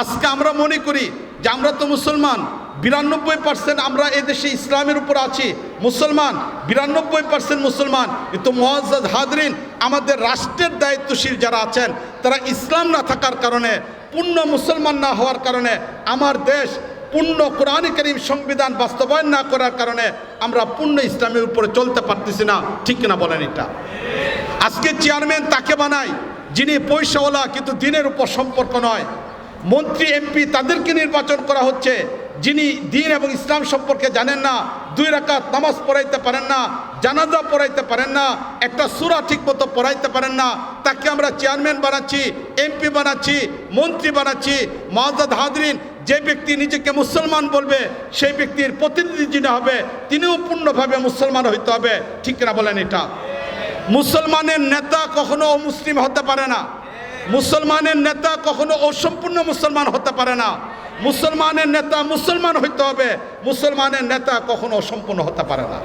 আজকে আমরা মনে করি যে আমরা তো মুসলমান, বিরানব্বই পার্সেন্ট আমরা এদেশে ইসলামের উপর আছি। মুসলমান, বিরানব্বই পার্সেন্ট মুসলমান। কিন্তু মহাজাদ হাদরিন আমাদের রাষ্ট্রের দায়িত্বশীল যারা আছেন, তারা ইসলাম না থাকার কারণে, পূর্ণ মুসলমান না হওয়ার কারণে, আমার দেশ পূর্ণ কোরআন করিম সংবিধান বাস্তবায়ন না করার কারণে আমরা পূর্ণ ইসলামের উপরে চলতে পারতেছি না। ঠিক না বলেন এটা? আজকে চেয়ারম্যান তাকে বানায় যিনি পয়সাওয়ালা কিন্তু দিনের উপর সম্পর্ক নয়। মন্ত্রী এমপি তাদেরকে নির্বাচন করা হচ্ছে। যিনি দিন এবং ইসলাম সম্পর্কে জানেন না, দুই রাকাত নামাজ পড়াইতে পারেন না, জানাজা পড়াইতে পারেন না, একটা সুরা ঠিক মতো পড়াইতে পারেন না, তাকে আমরা চেয়ারম্যান বানাচ্ছি এমপি বানাচ্ছি, মন্ত্রী বানাচ্ছি। মহাজাদ হাদরিন যে ব্যক্তি নিজেকে মুসলমান বলবে, সেই ব্যক্তির প্রতিনিধি যিনি হবে, তিনিও পূর্ণভাবে মুসলমান হইতে হবে। ঠিক না বলেন এটা? মুসলমানের নেতা কখনো মুসলিম হতে পারে না। মুসলমানের নেতা কখনো অসম্পূর্ণ মুসলমান হতে পারে না। মুসলমানের নেতা মুসলমান হইতে হবে। মুসলমানের নেতা কখনো অসম্পূর্ণ হতে পারে না।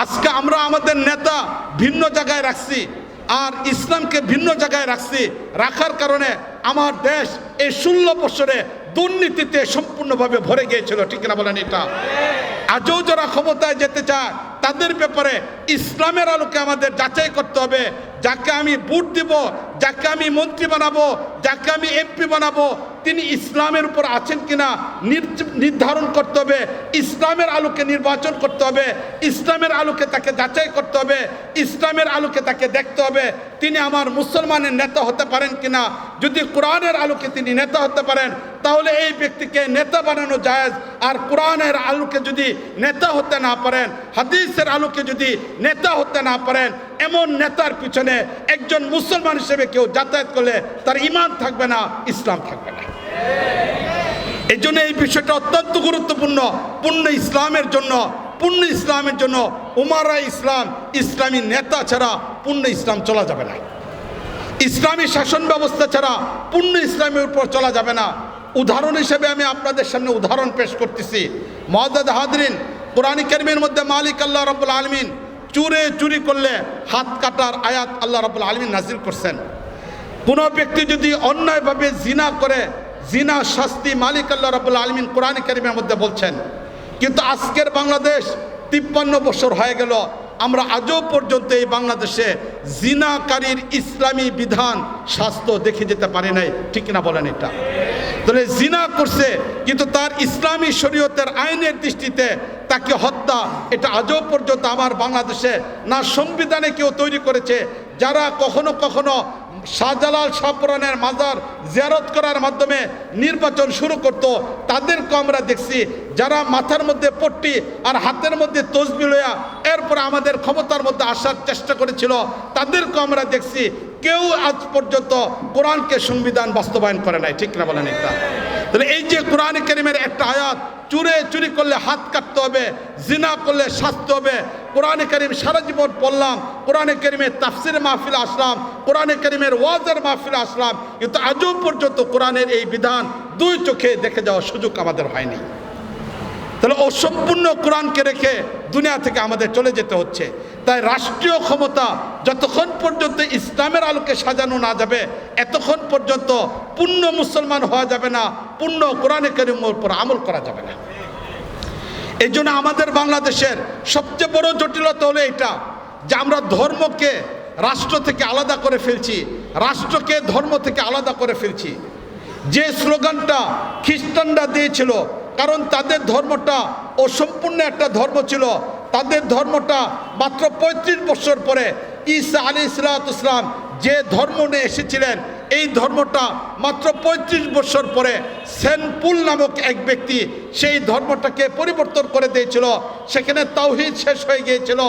আজকে আমরা আমাদের নেতা ভিন্ন জায়গায় রাখছি আর ইসলামকে ভিন্ন জায়গায় রাখছি। রাখার কারণে আমার দেশ এই ষোলো বছরে দুর্নীতিতে সম্পূর্ণভাবে ভরে গিয়েছিল। ঠিক না বলেন এটা? আজও যারা ক্ষমতায় যেতে চায়, তাদের ব্যাপারে ইসলামের আলোকে আমাদের যাচাই করতে হবে। যাকে আমি ভোট দিব, যাকে আমি মন্ত্রী বানাবো, যাকে আমি এমপি বানাবো, তিনি ইসলামের উপর আছেন কিনা নির্ধারণ করতে হবে, ইসলামের আলোকে নির্বাচন করতে হবে, ইসলামের আলোকে তাকে যাচাই করতে হবে, ইসলামের আলোকে তাকে দেখতে হবে, তিনি আমার মুসলমানের নেতা হতে পারেন কিনা। যদি কোরআনের আলোকে তিনি নেতা হতে পারেন, তাহলে এই ব্যক্তিকে নেতা বানানো যায় আর কোরআনের আলোকে যদি নেতা হতে না পারেন, হাদিসের আলোকে যদি নেতা হতে না পারেন এমন নেতার পিছনে একজন মুসলমান হিসেবে কেউ যাতায়াত করলে তার ইমান থাকবে না, ইসলাম থাকবে না। এই জন্য এই বিষয়টা অত্যন্ত গুরুত্বপূর্ণ, পূর্ণ ইসলামের জন্য, পূর্ণ ইসলামের জন্য উমারা ইসলাম ইসলামী নেতা ছাড়া পূর্ণ ইসলাম চলা যাবে না। ইসলামী শাসন ব্যবস্থা ছাড়া পূর্ণ ইসলামের উপর চলা যাবে না। উদাহরণ হিসেবে আমি আপনাদের সামনে উদাহরণ পেশ করতেছি। মহাদাদ হাদরিন কোরআন করিমের মধ্যে মালিক আল্লাহ রব্বুল আলমিন চুরে চুরি করলে হাত কাটার আয়াত আল্লাহ রাবুল আলমী নাজির করছেন। কোনো ব্যক্তি যদি অন্যায়ভাবে জিনা করে, জিনা শাস্তি মালিক আল্লাহ রব্বুল আলমিন কোরআন কারিমের মধ্যে বলছেন। কিন্তু আজকের বাংলাদেশ তিপ্পান্ন বছর হয়ে গেল আমরা আজও পর্যন্ত এই বাংলাদেশে জিনাকারীর ইসলামী বিধান, স্বাস্থ্য দেখে যেতে পারে নাই। ঠিক না বলেন এটা? তাহলে জিনা করছে, কিন্তু তার ইসলামী শরীয়তের আইনের দৃষ্টিতে তাকে হত্যা, এটা আজও পর্যন্ত আমার বাংলাদেশে না সংবিধানে কেউ তৈরি করেছে, যারা কখনো কখনো শাহজালাল শাহপুরানের মাজার জিয়ারত করার মাধ্যমে নির্বাচন শুরু করত। তাদেরকে আমরা দেখছি যারা মাথার মধ্যে পট্টি আর হাতের মধ্যে তসবি লইয়া এরপর আমাদের ক্ষমতার মধ্যে আসার চেষ্টা করেছিল তাদেরকে আমরা দেখছি। কেউ আজ পর্যন্ত কোরআনকে সংবিধান বাস্তবায়ন করে নাই, ঠিক না বলেন এটা তাহলে এই যে কোরআন করিমের একটা আয়াত, চুরে চুরি করলে হাত কাটতে হবে, জিনা করলে শাস্তি হবে। কোরআনে করিম সারা জীবন পড়লাম, কোরআনে করিমের তাফসির মাহফিল আসলাম, কোরআনে করিমের ওয়াজের মাহফিল আসলাম, কিন্তু আজও পর্যন্ত কোরআনের এই বিধান দুই চোখে দেখে যাওয়ার সুযোগ আমাদের হয়নি। তাহলে অসম্পূর্ণ কোরআনকে রেখে দুনিয়া থেকে আমাদের চলে যেতে হচ্ছে। তাই রাষ্ট্রীয় ক্ষমতা যতক্ষণ পর্যন্ত ইসলামের আলোকে সাজানো না যাবে, এতক্ষণ পর্যন্ত পূর্ণ মুসলমান হওয়া যাবে না, পূর্ণ কোরআনে করিমের উপর আমল করা যাবে না। এই জন্য আমাদের বাংলাদেশের সবচেয়ে বড় জটিলতা হলো এটা যে আমরা ধর্মকে রাষ্ট্র থেকে আলাদা করে ফেলছি, রাষ্ট্রকে ধর্ম থেকে আলাদা করে ফেলছি। যে স্লোগানটা খ্রিস্টানরা দিয়েছিল, কারণ তাদের ধর্মটা অসম্পূর্ণ একটা ধর্ম ছিল তাদের ধর্মটা মাত্র পঁয়ত্রিশ বছর পরে ঈসা আলী ইসলাম যে ধর্ম নিয়ে এসেছিলেন, এই ধর্মটা মাত্র পঁয়ত্রিশ বছর পরে সেনপুল নামক এক ব্যক্তি সেই ধর্মটাকে পরিবর্তন করে দিয়েছিল। সেখানে তাওহিদ শেষ হয়ে গিয়েছিল,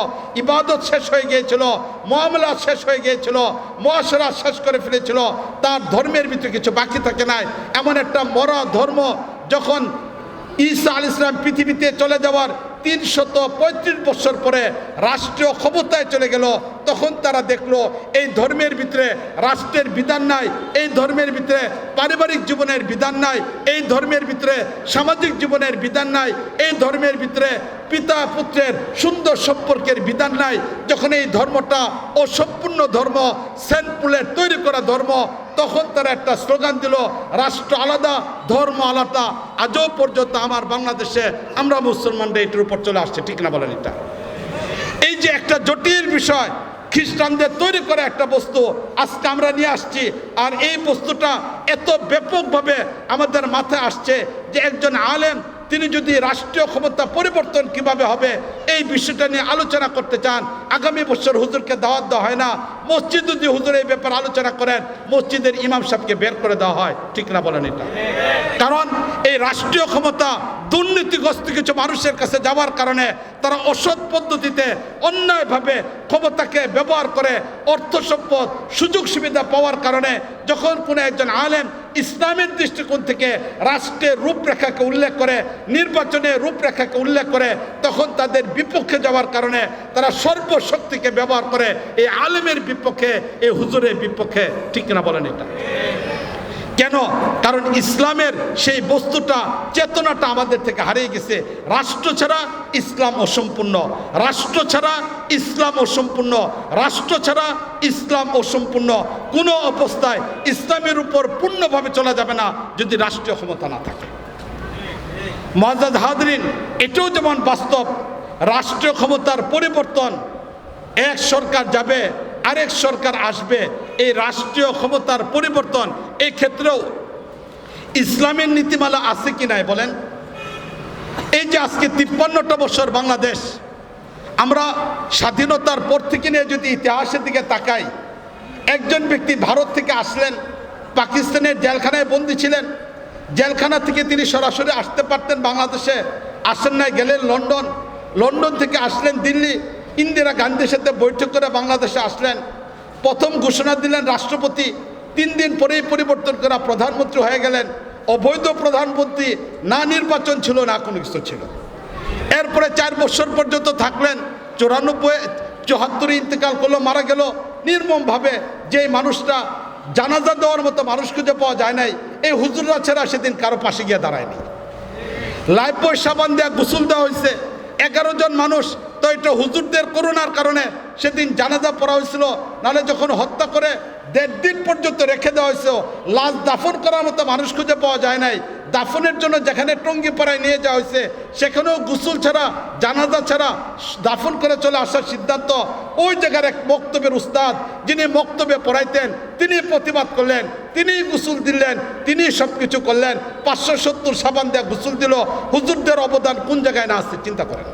ইবাদত শেষ হয়ে গিয়েছিল, মামলা শেষ হয়ে গিয়েছিল, মহাসরা শেষ করে ফেলেছিল। তার ধর্মের ভিতরে কিছু বাকি থাকে নাই। এমন একটা মরা ধর্ম যখন ঈসা আল ইসলাম পৃথিবীতে চলে যাওয়ার তিনশত পঁয়ত্রিশ বছর পরে রাষ্ট্রীয় ক্ষমতায় চলে গেল। তখন তারা দেখল এই ধর্মের ভিতরে রাষ্ট্রের বিধান নাই, এই ধর্মের ভিতরে পারিবারিক জীবনের বিধান নাই, এই ধর্মের ভিতরে সামাজিক জীবনের বিধান নাই, এই ধর্মের ভিতরে পিতা পুত্রের সুন্দর সম্পর্কের বিধান নাই। যখন এই ধর্মটা অসম্পূর্ণ ধর্ম সেন্টপুলের তৈরি করা ধর্ম তখন তারা একটা স্লোগান দিল, রাষ্ট্র আলাদা, ধর্ম আলাদা। আজও পর্যন্ত আমার বাংলাদেশে আমরা মুসলমানরা এটির উপর চলে আসছে, ঠিক না বলেন এটা? এই যে একটা জটিল বিষয়, খ্রিস্টানদের তৈরি করা একটা বস্তু, আজকে আমরা নিয়ে আসছি, আর এই বস্তুটা এত ব্যাপকভাবে আমাদের মাথায় আসছে যে একজন আলেম, তিনি যদি রাষ্ট্রীয় ক্ষমতা পরিবর্তন কীভাবে হবে এই বিষয়টা নিয়ে আলোচনা করতে চান, আগামী বছর হুজুরকে দাওয়াত দেওয়া হয় না। মসজিদ যদি হুজুর এই ব্যাপারে আলোচনা করেন, মসজিদের ইমাম সাহেবকে বের করে দেওয়া হয়। ঠিক না বলেন এটা? কারণ এই রাষ্ট্রীয় ক্ষমতা, দুর্নীতিগ্রস্ত কিছু মানুষের কাছে যাওয়ার কারণে তারা অসৎ পদ্ধতিতে অন্যায়ভাবে ক্ষমতাকে ব্যবহার করে অর্থ সম্পদ, সুযোগ সুবিধা পাওয়ার কারণে যখন কোনো একজন আলেম ইসলামের দৃষ্টিকোণ থেকে রাষ্ট্রের রূপরেখাকে উল্লেখ করে নির্বাচনের রূপরেখাকে উল্লেখ করে, তখন তাদের বিপক্ষে যাওয়ার কারণে তারা সর্বশক্তিকে ব্যবহার করে, এই আলেমের বিপক্ষে, এই হুজুরের বিপক্ষে। ঠিক না বলেন এটা? কেন? কারণ ইসলামের সেই বস্তুটা, চেতনাটা আমাদের থেকে হারিয়ে গেছে। রাষ্ট্র ছাড়া ইসলাম অসম্পূর্ণ রাষ্ট্র ছাড়া ইসলাম অসম্পূর্ণ রাষ্ট্র ছাড়া ইসলাম অসম্পূর্ণ কোনো অবস্থায় ইসলামের উপর পূর্ণভাবে চলা যাবে না যদি রাষ্ট্রীয় ক্ষমতা না থাকে। মহাজাদ হাদরিন এটাও যেমন বাস্তব, রাষ্ট্রীয় ক্ষমতার পরিবর্তন, এক সরকার যাবে, আরেক সরকার আসবে, এই রাষ্ট্রীয় ক্ষমতার পরিবর্তন এই ক্ষেত্রেও ইসলামের নীতিমালা আছে কি নাই বলেন? এই যে আজকে তিপ্পান্নটা বছর বাংলাদেশ, আমরা স্বাধীনতার পর থেকে নিয়ে যদি ইতিহাসের দিকে তাকাই, একজন ব্যক্তি ভারত থেকে আসলেন, পাকিস্তানের জেলখানায় বন্দি ছিলেন, জেলখানা থেকে তিনি সরাসরি আসতে পারতেন বাংলাদেশে, আসেন নাই, গেলেন লন্ডন লন্ডন থেকে আসলেন দিল্লি, ইন্দিরা গান্ধীর সাথে বৈঠক করে বাংলাদেশে আসলেন, প্রথম ঘোষণা দিলেন রাষ্ট্রপতি তিন দিন পরেই পরিবর্তন করা প্রধানমন্ত্রী হয়ে গেলেন। অবৈধ প্রধানমন্ত্রী, না নির্বাচন ছিল, না কোনো কিছু ছিল। এরপরে চার বছর পর্যন্ত থাকলেন, চুরানব্বই চুহাত্তরে ইন্তেকাল করল, মারা গেল। নির্মমভাবে যে মানুষটা জানাজা দেওয়ার মতো মানুষ খুঁজে পাওয়া যায় নাই, এই হুজুররা ছাড়া সেদিন কারও পাশে গিয়ে দাঁড়ায়নি। লাইফ সাবান দেওয়া গোসল দেওয়া হয়েছে। এগারো জন মানুষ তো এটা হুজুরদের করোনার কারণে সেদিন জানাজা পড়া হয়েছিল, নাহলে যখন হত্যা করে দেড় দিন পর্যন্ত রেখে দেওয়া হয়েছে লাশ দাফন করার মতো মানুষ খুঁজে পাওয়া যায় নাই। দাফনের জন্য যেখানে টঙ্গি পাড়ায় নিয়ে যাওয়া হয়েছে, সেখানেও গুসুল ছাড়া, জানাজা ছাড়া দাফন করে চলে আসার সিদ্ধান্ত ওই জায়গার এক বক্তব্যের উস্তাদ যিনি বক্তব্যে পড়াইতেন তিনি প্রতিবাদ করলেন তিনি গুসুল দিলেন তিনি সব কিছু করলেন। পাঁচশো সত্তর সাবান দেয়া গুসুল দিল। হুজুরদের অবদান কোন জায়গায় না আসছে চিন্তা করেন।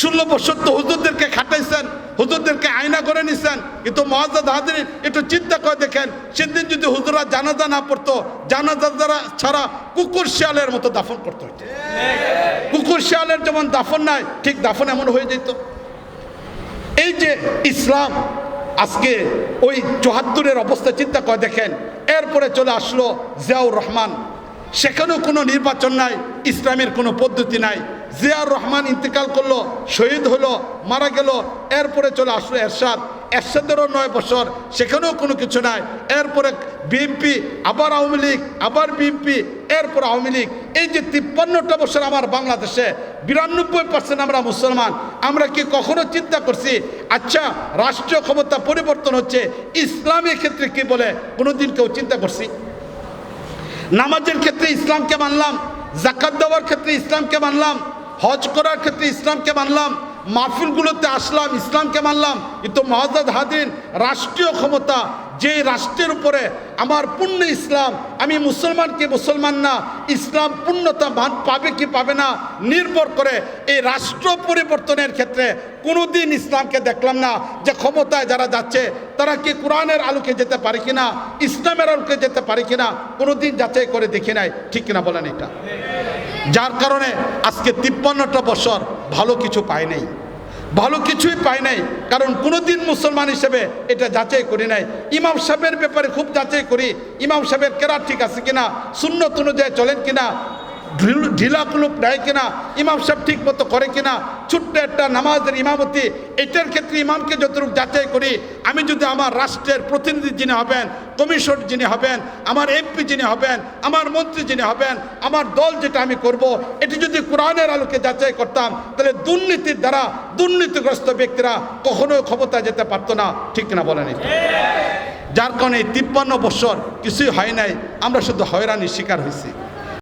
ষোলো বছর তো হুজুরদেরকে খাটাইছেন, হুজুরদেরকে আয়না করে নিছেন। কিন্তু মহাজাদ হাজির একটু চিন্তা করে দেখেন, সেদিন যদি হুজুরা জানাজা না পড়তো, জানাজা দ্বারা ছাড়া কুকুর শিয়ালের মতো দাফন করতে হইতো। কুকুর শিয়ালের যেমন দাফন নাই, ঠিক দাফন এমন হয়ে যেত। এই যে ইসলাম, আজকে ওই চুহাত্তরের অবস্থা চিন্তা করে দেখেন, এরপরে চলে আসলো জিয়াউর রহমান। সেখানেও কোনো নির্বাচন নাই, ইসলামের কোনো পদ্ধতি নাই। জিয়াউর রহমান ইন্তেকাল করল, শহীদ হলো, মারা গেল, এরপরে চলে আসলো এরশাদ। এরশাদেরও নয় বছর, সেখানেও কোনো কিছু নাই। এরপরে বিএনপি, আবার আওয়ামী লীগ, আবার বিএনপি, এরপর আওয়ামী লীগ। এই যে তিপ্পান্নটা বছর আমার বাংলাদেশে, বিরানব্বই পার্সেন্ট আমরা মুসলমান। আমরা কি কখনো চিন্তা করছি আচ্ছা রাষ্ট্রীয় ক্ষমতা পরিবর্তন হচ্ছে ইসলামের ক্ষেত্রে কি বলে? কোনোদিন কেউ চিন্তা করছি? নামাজের ক্ষেত্রে ইসলামকে মানলাম, জাকাত দেওয়ার ক্ষেত্রে ইসলামকে মানলাম হজ করার ক্ষেত্রে ইসলামকে মানলাম, মাহফিলগুলোতে আসলাম, ইসলামকে মানলাম, কিন্তু মহাজাদ হাদিন রাষ্ট্রীয় ক্ষমতা যে রাষ্ট্রের উপরে আমার পূর্ণ ইসলাম, আমি মুসলমানকে মুসলমান না, ইসলাম পূর্ণতা পাবে কি পাবে না, নির্ভর করে এই রাষ্ট্র পরিবর্তনের ক্ষেত্রে কোনোদিন ইসলামকে দেখলাম না, যে ক্ষমতায় যারা যাচ্ছে, তারা কি কোরআনের আলোকে যেতে পারে কিনা, ইসলামের আলোকে যেতে পারে কিনা, কোনোদিন যাচাই করে দেখি নাই, ঠিক কিনা বলেন এটা? যার কারণে আজকে তিপ্পান্নটা বছর ভালো কিছু পায় নাই। ভালো কিছুই পাই নাই, কারণ কোনোদিন মুসলমান হিসেবে এটা যাচাই করি নাই। ইমাম সাহেবের ব্যাপারে খুব যাচাই করি। ইমাম সাহেবের কেরাত ঠিক আছে কিনা শূন্য অনুযায়ী চলেন কিনা ঢিল- কুলুপ নেয় কিনা? ইমাম সাহেব ঠিক মতো করে কিনা? ছোট্ট একটা নামাজের ইমামতি, এটার ক্ষেত্রে ইমামকে যতটুকু যাচাই করি, আমি যদি আমার রাষ্ট্রের প্রতিনিধি যিনি হবেন, কমিশন যিনি হবেন, আমার এমপি যিনি হবেন, আমার মন্ত্রী যিনি হবেন, আমার দল যেটা আমি করব, এটি যদি কোরআনের আলোকে যাচাই করতাম, তাহলে দুর্নীতির দ্বারা দুর্নীতিগ্রস্ত ব্যক্তিরা কখনোই ক্ষমতায় যেতে পারতো না। ঠিক কিনা বলেন? যার কারণে তিপ্পান্ন বছর কিছুই হয় নাই, আমরা শুধু হয়রানির শিকার হয়েছি।